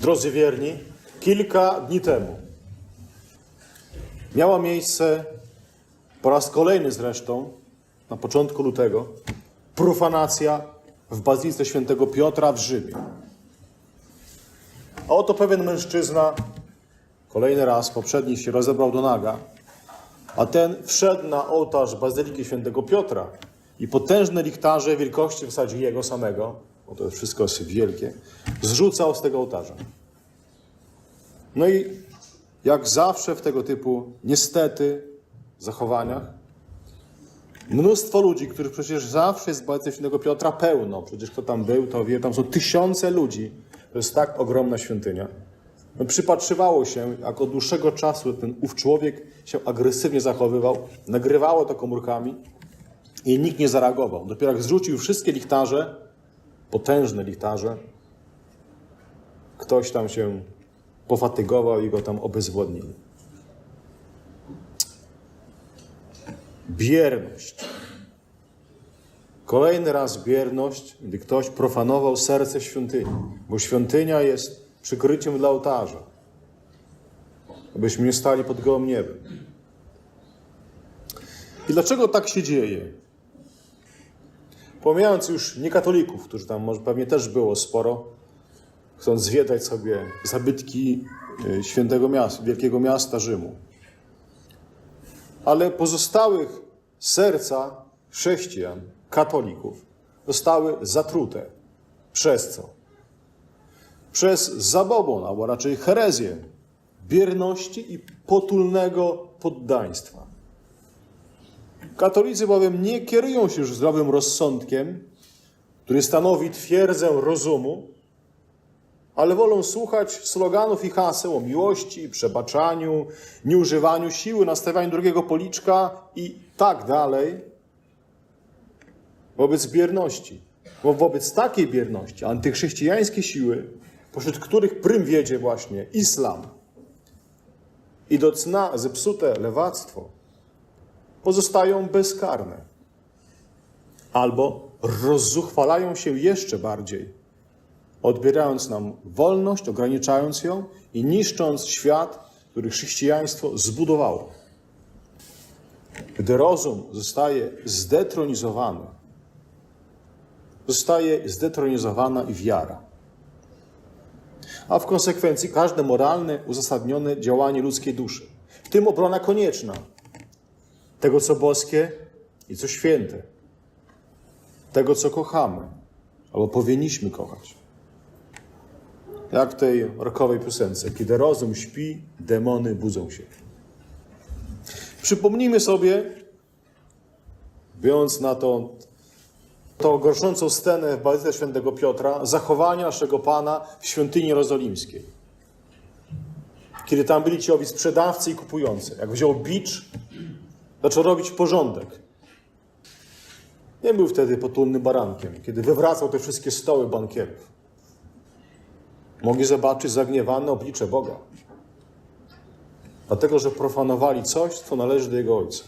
Drodzy wierni, kilka dni temu miała miejsce po raz kolejny zresztą, na początku lutego, profanacja w Bazylice Świętego Piotra w Rzymie. A oto pewien mężczyzna, kolejny raz, poprzedni się rozebrał do naga, a ten wszedł na ołtarz Bazyliki Świętego Piotra i potężne lichtarze wielkości w zasadzie jego samego, bo to wszystko jest wielkie, zrzucał z tego ołtarza. No i jak zawsze w tego typu, niestety, zachowaniach, mnóstwo ludzi, których przecież zawsze jest Bazylice Świętego Piotra pełno, przecież kto tam był, to wie, tam są tysiące ludzi, to jest tak ogromna świątynia. No, przypatrywało się, jak od dłuższego czasu ten ów człowiek się agresywnie zachowywał, nagrywało to komórkami i nikt nie zareagował. Dopiero jak zrzucił wszystkie lichtarze, potężne lichtarze, ktoś tam się pofatygował i go tam obezwładnili. Bierność. Kolejny raz bierność, gdy ktoś profanował serce świątyni, bo świątynia jest przykryciem dla ołtarza, abyśmy nie stali pod gołym niebem. I dlaczego tak się dzieje? Pomijając już niekatolików, którzy tam może pewnie też było sporo, chcąc zwiedzać sobie zabytki y, świętego miasta, wielkiego miasta Rzymu. Ale pozostałych serca chrześcijan, katolików zostały zatrute. Przez co? Przez zabobon, albo raczej herezję, bierności i potulnego poddaństwa. Katolicy bowiem nie kierują się już zdrowym rozsądkiem, który stanowi twierdzę rozumu, ale wolą słuchać sloganów i haseł o miłości, przebaczaniu, nieużywaniu siły, nastawianiu drugiego policzka i tak dalej, wobec bierności. Bo wobec takiej bierności antychrześcijańskie siły, pośród których prym wiedzie właśnie islam i do cna zepsute lewactwo, pozostają bezkarne. Albo rozzuchwalają się jeszcze bardziej, odbierając nam wolność, ograniczając ją i niszcząc świat, który chrześcijaństwo zbudowało. Gdy rozum zostaje zdetronizowany, zostaje zdetronizowana i wiara. A w konsekwencji każde moralne, uzasadnione działanie ludzkiej duszy, w tym obrona konieczna tego, co boskie i co święte, tego, co kochamy albo powinniśmy kochać. Jak w tej rokowej piosence, kiedy rozum śpi, demony budzą się. Przypomnijmy sobie, biorąc na to tą gorszącą scenę w Bazylice Świętego Piotra, zachowania naszego Pana w świątyni jerozolimskiej. Kiedy tam byli ci owi sprzedawcy i kupujący. Jak wziął bicz, zaczął robić porządek. Nie był wtedy potulnym barankiem, kiedy wywracał te wszystkie stoły bankierów. Mogli zobaczyć zagniewane oblicze Boga. Dlatego, że profanowali coś, co należy do Jego Ojca.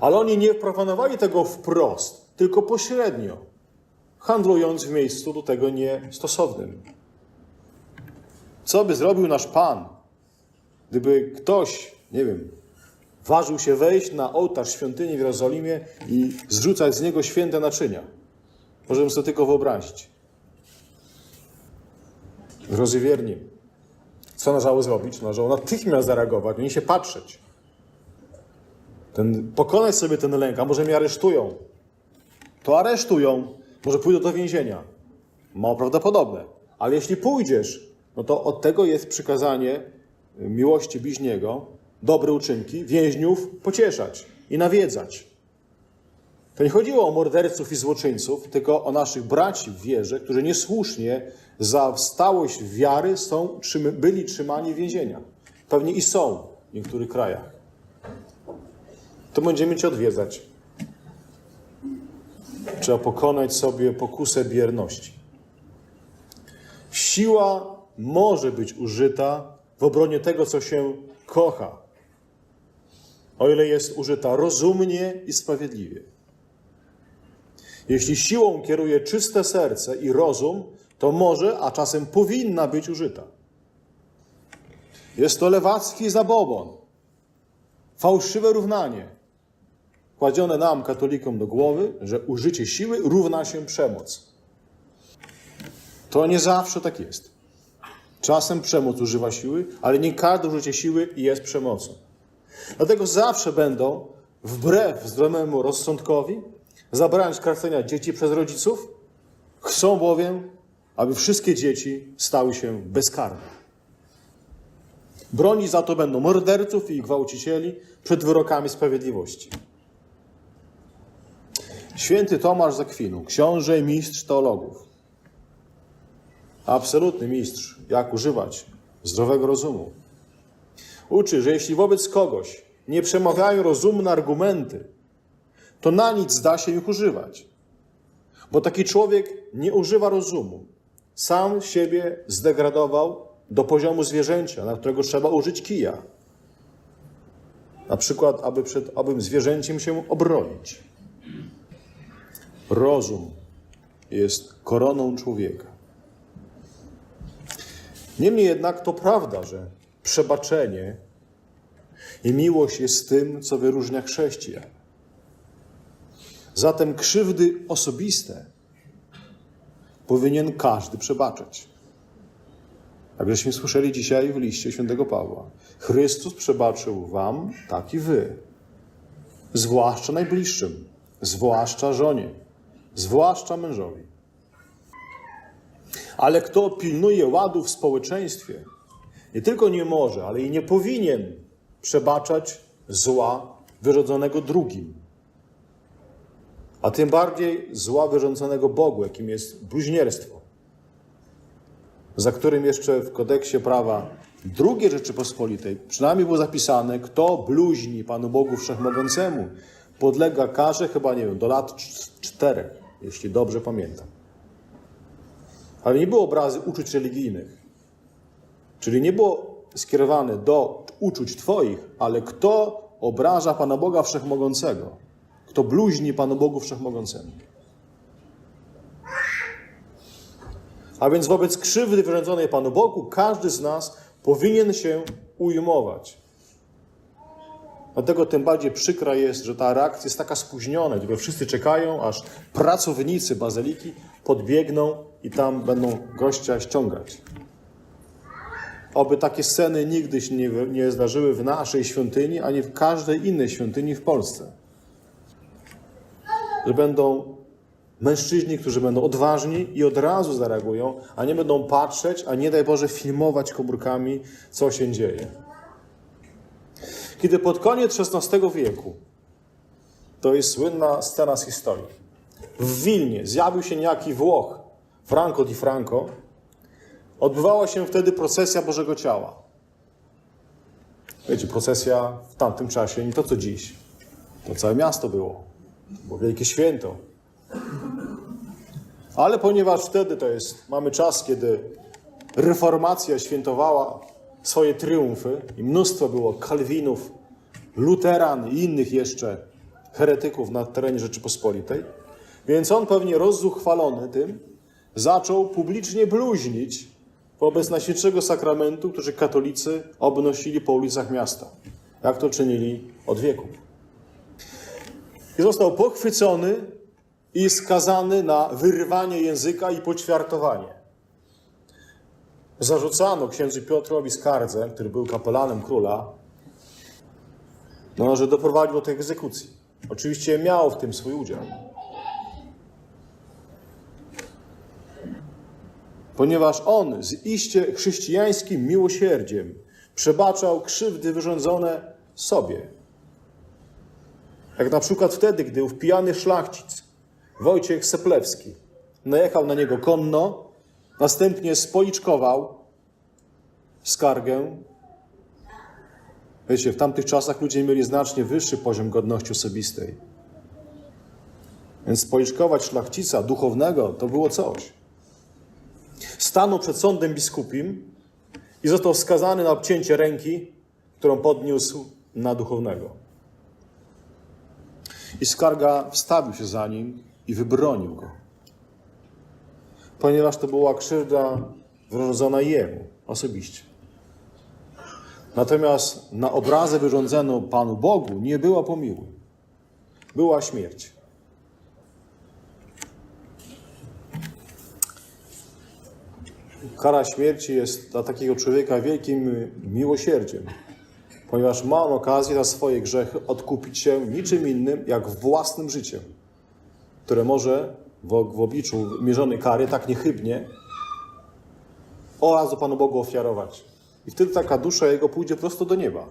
Ale oni nie profanowali tego wprost, tylko pośrednio, handlując w miejscu do tego niestosownym. Co by zrobił nasz Pan, gdyby ktoś, nie wiem, ważył się wejść na ołtarz świątyni w Jerozolimie i zrzucać z niego święte naczynia? Możemy sobie tylko wyobrazić. Drodzy wierni, co należało zrobić? Należało natychmiast zareagować, nie się patrzeć. Ten, pokonać sobie ten lęk, a może mnie aresztują. To aresztują, może pójdą do więzienia. Mało prawdopodobne. Ale jeśli pójdziesz, no to od tego jest przykazanie miłości bliźniego, dobre uczynki, więźniów pocieszać i nawiedzać. To nie chodziło o morderców i złoczyńców, tylko o naszych braci w wierze, którzy niesłusznie za stałość wiary są, byli trzymani w więzieniach. Pewnie i są w niektórych krajach. To będziemy Cię odwiedzać. Trzeba pokonać sobie pokusę bierności. Siła może być użyta w obronie tego, co się kocha, o ile jest użyta rozumnie i sprawiedliwie. Jeśli siłą kieruje czyste serce i rozum, to może, a czasem powinna być użyta. Jest to lewacki zabobon, fałszywe równanie, kładzione nam, katolikom, do głowy, że użycie siły równa się przemoc. To nie zawsze tak jest. Czasem przemoc używa siły, ale nie każde użycie siły jest przemocą. Dlatego zawsze będą, wbrew zdrowemu rozsądkowi, zabraniać karcenia dzieci przez rodziców, chcą bowiem, aby wszystkie dzieci stały się bezkarne. Broni za to będą morderców i gwałcicieli przed wyrokami sprawiedliwości. Święty Tomasz z Akwinu, książę i mistrz teologów, absolutny mistrz, jak używać zdrowego rozumu, uczy, że jeśli wobec kogoś nie przemawiają rozumne argumenty, to na nic zda się ich używać. Bo taki człowiek nie używa rozumu. Sam siebie zdegradował do poziomu zwierzęcia, na którego trzeba użyć kija. Na przykład, aby przed abym zwierzęciem się obronić. Rozum jest koroną człowieka. Niemniej jednak to prawda, że przebaczenie i miłość jest tym, co wyróżnia chrześcijan. Zatem krzywdy osobiste powinien każdy przebaczać. Jak żeśmy słyszeli dzisiaj w liście świętego Pawła. Chrystus przebaczył wam, tak i wy. Zwłaszcza najbliższym, zwłaszcza żonie, zwłaszcza mężowi. Ale kto pilnuje ładu w społeczeństwie, nie tylko nie może, ale i nie powinien przebaczać zła wyrządzonego drugim. A tym bardziej zła wyrządzonego Bogu, jakim jest bluźnierstwo, za którym jeszcze w kodeksie prawa II Rzeczypospolitej przynajmniej było zapisane, kto bluźni Panu Bogu Wszechmogącemu, podlega karze chyba, nie wiem, do lat czterech, jeśli dobrze pamiętam. Ale nie było obrazy uczuć religijnych. Czyli nie było skierowane do uczuć Twoich, ale kto obraża Pana Boga Wszechmogącego, kto bluźni Panu Bogu Wszechmogącemu. A więc wobec krzywdy wyrządzonej Panu Bogu każdy z nas powinien się ujmować. Dlatego tym bardziej przykra jest, że ta reakcja jest taka spóźniona, gdzie wszyscy czekają, aż pracownicy bazyliki podbiegną i tam będą gościa ściągać. Oby takie sceny nigdy się nie, nie zdarzyły w naszej świątyni, ani w każdej innej świątyni w Polsce. Że będą mężczyźni, którzy będą odważni i od razu zareagują, a nie będą patrzeć, a nie daj Boże filmować komórkami, co się dzieje. Kiedy pod koniec XVI wieku, to jest słynna scena z historii, w Wilnie zjawił się niejaki Włoch, Franco di Franco, odbywała się wtedy procesja Bożego Ciała. Wiecie, procesja w tamtym czasie nie to co dziś. To całe miasto było. Było wielkie święto. Ale ponieważ wtedy to jest, mamy czas, kiedy reformacja świętowała swoje triumfy i mnóstwo było Kalwinów, Luteran i innych jeszcze heretyków na terenie Rzeczypospolitej, więc on pewnie rozzuchwalony tym zaczął publicznie bluźnić wobec Najświętszego Sakramentu, którzy katolicy obnosili po ulicach miasta, jak to czynili od wieków. I został pochwycony i skazany na wyrwanie języka i poćwiartowanie. Zarzucano księdzu Piotrowi Skardze, który był kapelanem króla, no, że doprowadził do tej egzekucji. Oczywiście miał w tym swój udział. Ponieważ on z iście chrześcijańskim miłosierdziem przebaczał krzywdy wyrządzone sobie. Jak na przykład wtedy, gdy ów pijany szlachcic, Wojciech Seplewski, najechał na niego konno, następnie spoliczkował skargę. Wiecie, w tamtych czasach ludzie mieli znacznie wyższy poziom godności osobistej. Więc spoliczkować szlachcica duchownego to było coś. Stanął przed sądem biskupim i został skazany na obcięcie ręki, którą podniósł na duchownego. I skarga wstawił się za nim i wybronił go. ponieważ to była krzywda wyrządzona jemu osobiście. Natomiast na obrazę wyrządzoną Panu Bogu nie była pomiłuj. Była śmierć. Kara śmierci jest dla takiego człowieka wielkim miłosierdziem, ponieważ ma on okazję za swoje grzechy odkupić się niczym innym jak własnym życiem, które może w, obliczu mierzonej kary tak niechybnie oraz do Panu Bogu ofiarować. I wtedy taka dusza jego pójdzie prosto do nieba.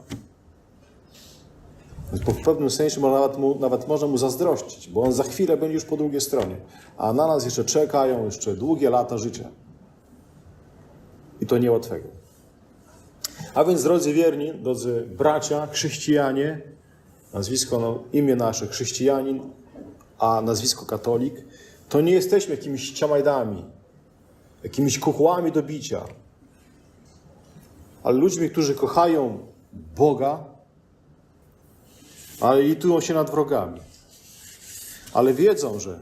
Więc w pewnym sensie nawet, mu, nawet może mu zazdrościć, bo on za chwilę będzie już po drugiej stronie. A na nas jeszcze czekają jeszcze długie lata życia. I to niełatwego. A więc, drodzy wierni, drodzy bracia, chrześcijanie, nazwisko, no, imię nasze chrześcijanin, a nazwisko katolik, to nie jesteśmy jakimiś ciamajdami, jakimiś kuchłami do bicia, ale ludźmi, którzy kochają Boga, ale litują się nad wrogami. Ale wiedzą, że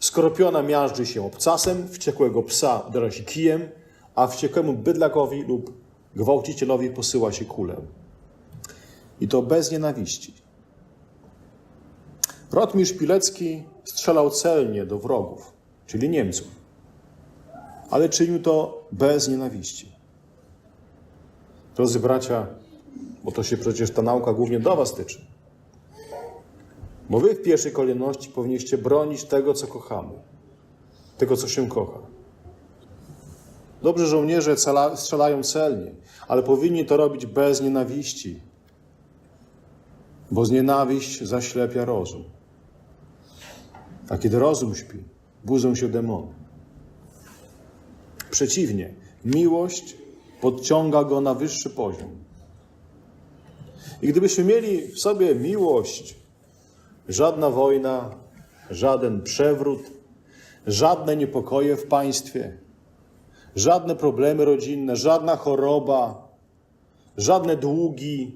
skoropiona miażdży się obcasem, wściekłego psa uderza kijem, a wściekłemu bydlakowi lub gwałcicielowi posyła się kulę. I to bez nienawiści. Rotmistrz Pilecki strzelał celnie do wrogów, czyli Niemców, ale czynił to bez nienawiści. Drodzy bracia, bo to się przecież ta nauka głównie do Was tyczy. Bo Wy w pierwszej kolejności powinniście bronić tego, co kochamy, tego, co się kocha. Dobrze żołnierze strzelają celnie, ale powinni to robić bez nienawiści, bo z nienawiść zaślepia rozum. A kiedy rozum śpi, budzą się demony. Przeciwnie, miłość podciąga go na wyższy poziom. I gdybyśmy mieli w sobie miłość, żadna wojna, żaden przewrót, żadne niepokoje w państwie, żadne problemy rodzinne, żadna choroba, żadne długi,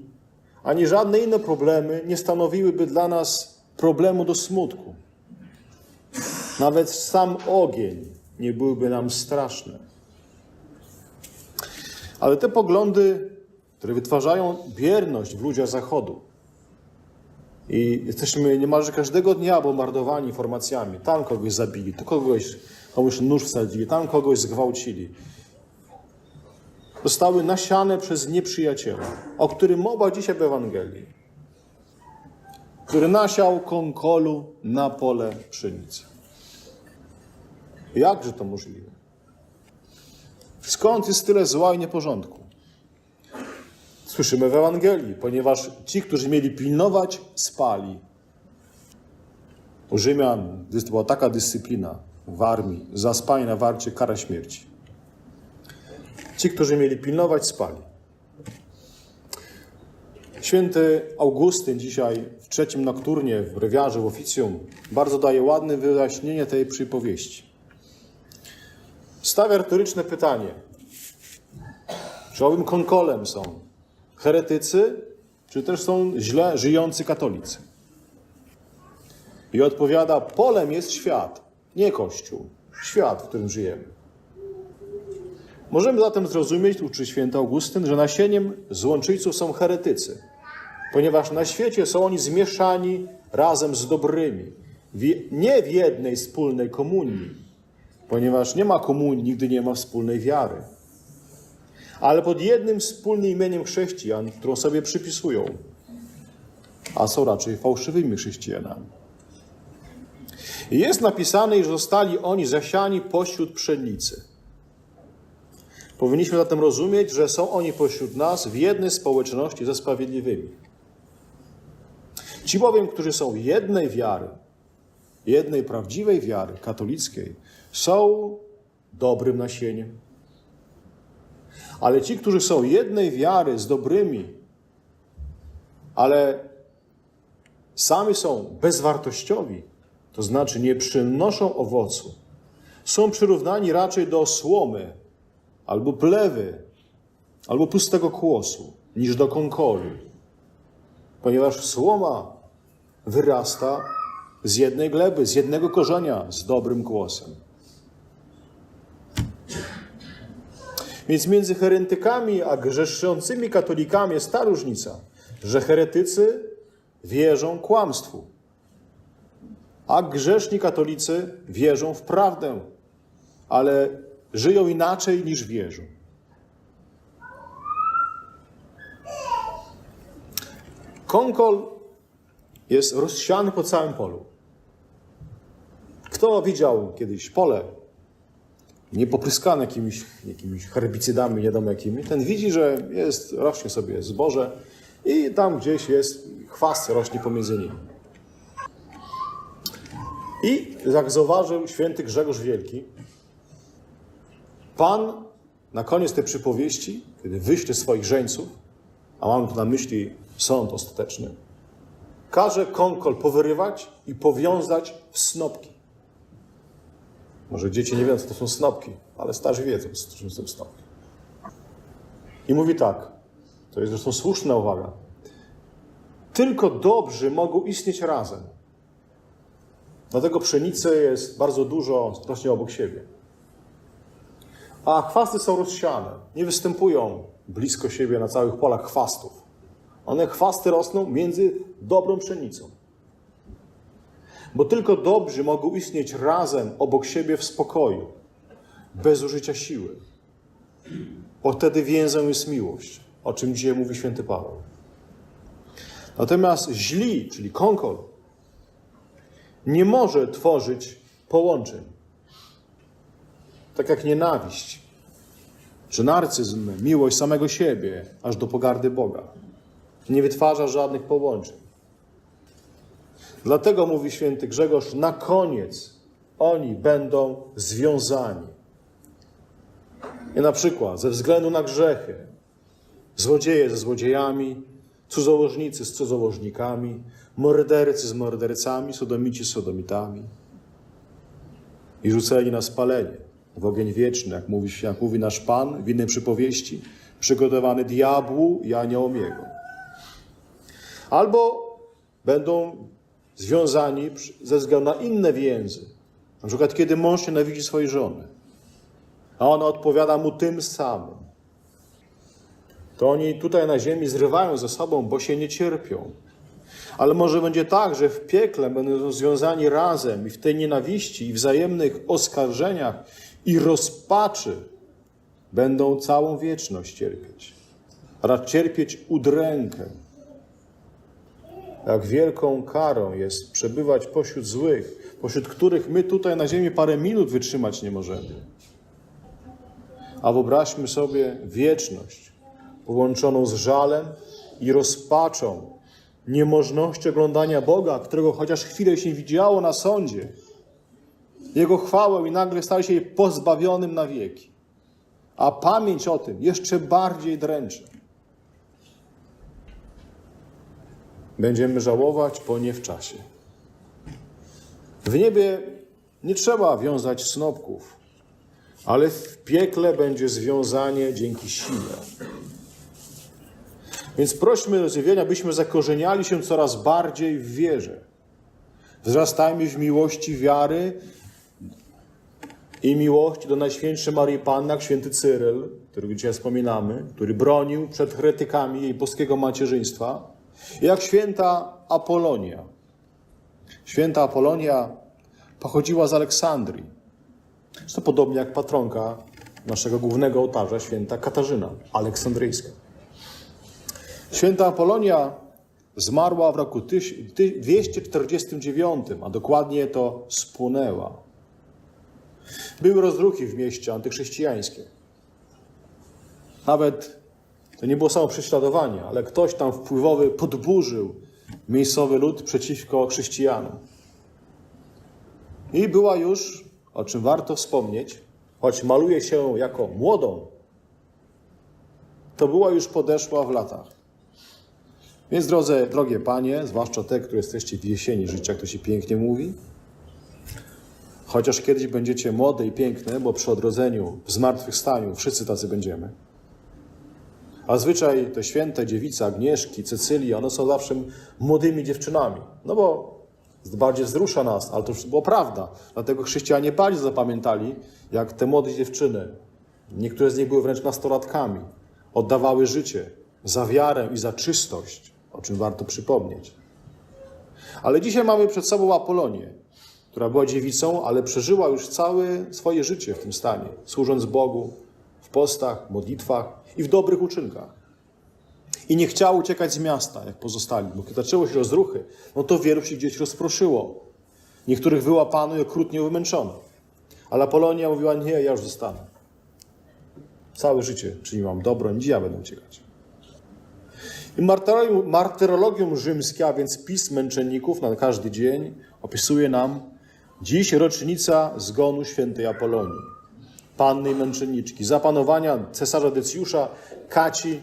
ani żadne inne problemy nie stanowiłyby dla nas problemu do smutku. Nawet sam ogień nie byłby nam straszny. Ale te poglądy, które wytwarzają bierność w ludziach Zachodu, i jesteśmy niemalże każdego dnia bombardowani informacjami. Tam kogoś zabili, tu kogoś, komuś nóż wsadzili, tam kogoś zgwałcili. Zostały nasiane przez nieprzyjaciela, o którym mowa dzisiaj w Ewangelii, który nasiał konkolu na pole pszenicy. Jakże to możliwe? Skąd jest tyle zła i nieporządku? Słyszymy w Ewangelii, ponieważ ci, którzy mieli pilnować, spali. U Rzymian była taka dyscyplina w armii, za spanie na warcie kara śmierci. Ci, którzy mieli pilnować, spali. Święty Augustyn dzisiaj w trzecim nokturnie, w brewiarze, w oficjum, bardzo daje ładne wyjaśnienie tej przypowieści. Stawia retoryczne pytanie. Czy owym konkolem są heretycy, czy też są źle żyjący katolicy? I odpowiada, polem jest świat, nie Kościół, świat, w którym żyjemy. Możemy zatem zrozumieć, uczy święty Augustyn, że nasieniem złączyńców są heretycy, ponieważ na świecie są oni zmieszani razem z dobrymi, nie w jednej wspólnej komunii, ponieważ nie ma komunii, nigdy nie ma wspólnej wiary, ale pod jednym wspólnym imieniem chrześcijan, którą sobie przypisują, a są raczej fałszywymi chrześcijanami. Jest napisane, że zostali oni zasiani pośród pszenicy. Powinniśmy zatem rozumieć, że są oni pośród nas w jednej społeczności ze sprawiedliwymi. Ci bowiem, którzy są jednej wiary, jednej prawdziwej wiary katolickiej, są dobrym nasieniem. Ale ci, którzy są jednej wiary z dobrymi, ale sami są bezwartościowi, to znaczy nie przynoszą owocu, są przyrównani raczej do słomy, albo plewy, albo pustego kłosu, niż do konkolu, ponieważ słoma wyrasta z jednej gleby, z jednego korzenia, z dobrym kłosem. Więc między herentykami a grzeszącymi katolikami jest ta różnica, że heretycy wierzą kłamstwu, a grzeszni katolicy wierzą w prawdę, ale żyją inaczej niż wierzą. Konkol jest rozsiany po całym polu. Kto widział kiedyś pole niepopryskane jakimiś, jakimiś herbicydami, nie wiadomo jakimi, ten widzi, że jest, rośnie sobie zboże i tam gdzieś jest chwast rośnie pomiędzy nimi. I jak zauważył święty Grzegorz Wielki, Pan na koniec tej przypowieści, kiedy wyśle swoich żeńców, a mamy tu na myśli sąd ostateczny, każe konkol powyrywać i powiązać w snopki. Może dzieci nie wiedzą, co to są snopki, ale starzy wiedzą, co to są snopki. I mówi tak, to jest zresztą słuszna uwaga. Tylko dobrzy mogą istnieć razem. Dlatego pszenicy jest bardzo dużo rośnie obok siebie. A chwasty są rozsiane. Nie występują blisko siebie na całych polach chwastów. One chwasty rosną między dobrą pszenicą. Bo tylko dobrzy mogą istnieć razem obok siebie w spokoju, bez użycia siły. Bo wtedy więzą jest miłość, o czym dzisiaj mówi święty Paweł. Natomiast źli, czyli konkol, nie może tworzyć połączeń. Tak jak nienawiść, czy narcyzm, miłość samego siebie, aż do pogardy Boga. Nie wytwarza żadnych połączeń. Dlatego mówi święty Grzegorz, na koniec oni będą związani. I na przykład ze względu na grzechy, złodzieje ze złodziejami, cudzołożnicy z cudzołożnikami, mordercy z mordercami, sodomici z sodomitami. I rzuceni na spalenie, w ogień wieczny, jak mówi, jak mówi nasz Pan w innej przypowieści, przygotowany diabłu i aniołom jego. Albo będą związani ze względu na inne więzy. Na przykład, kiedy mąż nienawidzi swojej żony, a ona odpowiada mu tym samym. To oni tutaj na ziemi zrywają ze sobą, bo się nie cierpią. Ale może będzie tak, że w piekle będą związani razem i w tej nienawiści i wzajemnych oskarżeniach i rozpaczy będą całą wieczność cierpieć. Rad cierpieć udrękę. Jak wielką karą jest przebywać pośród złych, pośród których my tutaj na ziemi parę minut wytrzymać nie możemy. A wyobraźmy sobie wieczność połączoną z żalem i rozpaczą, niemożności oglądania Boga, którego chociaż chwilę się widziało na sądzie, Jego chwałę i nagle staje się jej pozbawionym na wieki. A pamięć o tym jeszcze bardziej dręczy. Będziemy żałować, bo nie w czasie. W niebie nie trzeba wiązać snopków, ale w piekle będzie związanie dzięki sile. Więc prośmy rozjawienia, byśmy zakorzeniali się coraz bardziej w wierze. Wzrastajmy w miłości wiary i miłości do Najświętszej Marii Panny, jak święty Cyryl, którego dzisiaj wspominamy, który bronił przed heretykami jej boskiego macierzyństwa, jak święta Apolonia. Święta Apolonia pochodziła z Aleksandrii. Jest to podobnie jak patronka naszego głównego ołtarza, święta Katarzyna Aleksandryjska. Święta Apolonia zmarła w roku 249, a dokładnie to spłonęła. Były rozruchy w mieście antychrześcijańskie. Nawet to nie było samo prześladowanie, ale ktoś tam wpływowy podburzył miejscowy lud przeciwko chrześcijanom. I była już, o czym warto wspomnieć, choć maluje się jako młodą, to była już podeszła w latach. Więc drogie panie, zwłaszcza te, które jesteście w jesieni życia, jak to się pięknie mówi, chociaż kiedyś będziecie młode i piękne, bo przy odrodzeniu, w zmartwychwstaniu wszyscy tacy będziemy. A zwyczaj te święte dziewice Agnieszki, Cecylii, one są zawsze młodymi dziewczynami. No bo bardziej wzrusza nas, ale to już była prawda. Dlatego chrześcijanie bardziej zapamiętali, jak te młode dziewczyny Niektóre z nich były wręcz nastolatkami. Oddawały życie za wiarę i za czystość, o czym warto przypomnieć. Ale dzisiaj mamy przed sobą Apolonię, która była dziewicą, ale przeżyła już całe swoje życie w tym stanie, służąc Bogu w postach, modlitwach i w dobrych uczynkach. I nie chciała uciekać z miasta, jak pozostali, bo kiedy zaczęło się rozruchy, no to wielu się gdzieś rozproszyło. Niektórych wyłapano i okrutnie wymęczono. Ale Apolonia mówiła, nie, ja już zostanę. Całe życie czyniłam dobro, nie ja będę uciekać. Martyrologium, martyrologium rzymskie, a więc pis męczenników na każdy dzień, opisuje nam dziś rocznica zgonu świętej Apolonii, panny i męczenniczki. Za panowania cesarza Decjusza Kaci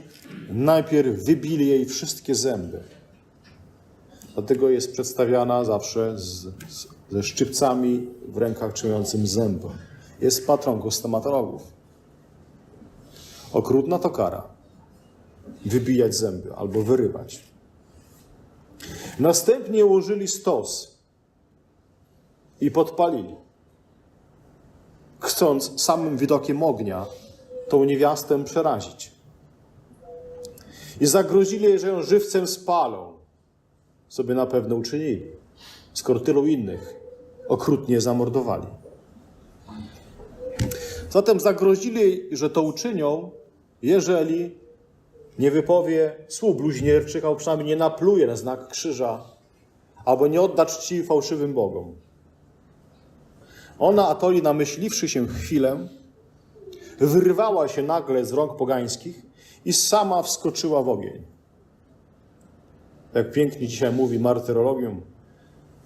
najpierw wybili jej wszystkie zęby. Dlatego jest przedstawiana zawsze z, z, ze szczypcami w rękach trzymającym zęby. Jest patronką stomatologów. Okrutna to kara. Wybijać zęby albo wyrywać. Następnie ułożyli stos i podpalili. Chcąc samym widokiem ognia tą niewiastę przerazić. I zagrozili że ją żywcem spalą. Sobie na pewno uczynili, skoro tylu innych okrutnie zamordowali. Zatem zagrozili że to uczynią, jeżeli nie wypowie słów bluźnierczych, albo przynajmniej nie napluje na znak krzyża, albo nie odda czci fałszywym bogom. Ona, Atoli, namyśliwszy się chwilę, wyrwała się nagle z rąk pogańskich i sama wskoczyła w ogień. Jak pięknie dzisiaj mówi martyrologium,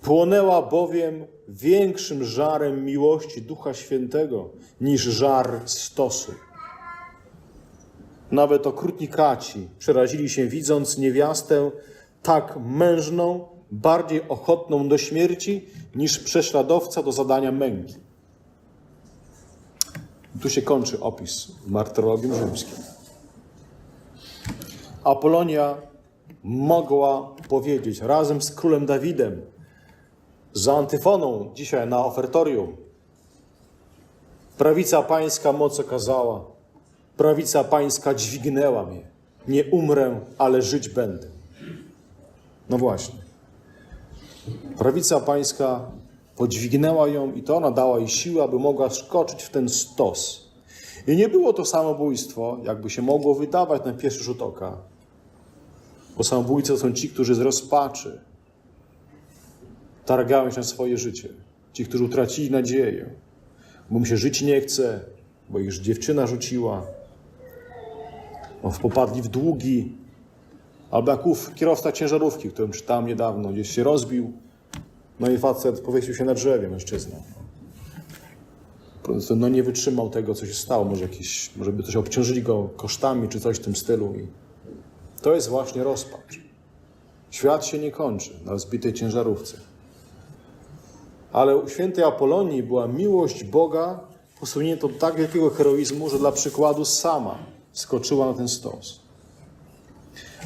płonęła bowiem większym żarem miłości Ducha Świętego niż żar stosu. Nawet okrutni kaci przerazili się, widząc niewiastę tak mężną, bardziej ochotną do śmierci niż prześladowca do zadania męki. Tu się kończy opis w martyrologium rzymskim. Apolonia mogła powiedzieć razem z królem Dawidem, za antyfoną dzisiaj na ofertorium. Prawica pańska moc okazała, prawica pańska dźwignęła mnie. Nie umrę, ale żyć będę. No właśnie. Prawica pańska podźwignęła ją i to ona dała jej siłę, aby mogła skoczyć w ten stos. I nie było to samobójstwo, jakby się mogło wydawać na pierwszy rzut oka. Bo samobójcy to są ci, którzy z rozpaczy targają się na swoje życie. Ci, którzy utracili nadzieję, bo im się żyć nie chce, bo ich dziewczyna rzuciła, popadli w długi, albo jak ów kierowca ciężarówki, którym czytałem niedawno, gdzieś się rozbił, no i facet powiesił się na drzewie, mężczyzna. No nie wytrzymał tego, co się stało. Może, jakieś, może by coś obciążyli go kosztami, czy coś w tym stylu. I to jest właśnie rozpacz. Świat się nie kończy na zbitej ciężarówce. Ale u świętej Apolonii była miłość Boga posunięta do tak wielkiego heroizmu, że dla przykładu sama skoczyła na ten stos.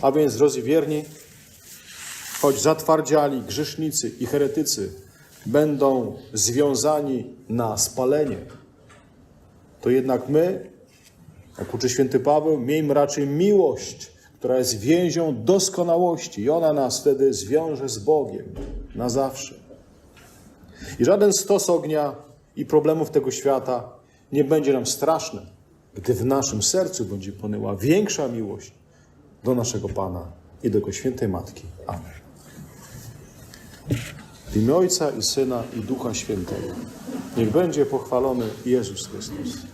A więc, drodzy wierni, choć zatwardziali grzesznicy i heretycy będą związani na spalenie, to jednak my, jak uczy święty Paweł, miejmy raczej miłość, która jest więzią doskonałości i ona nas wtedy zwiąże z Bogiem na zawsze. I żaden stos ognia i problemów tego świata nie będzie nam straszny, gdy w naszym sercu będzie płynęła większa miłość do naszego Pana i do Jego świętej Matki. Amen. W imię Ojca i Syna i Ducha Świętego. Niech będzie pochwalony Jezus Chrystus.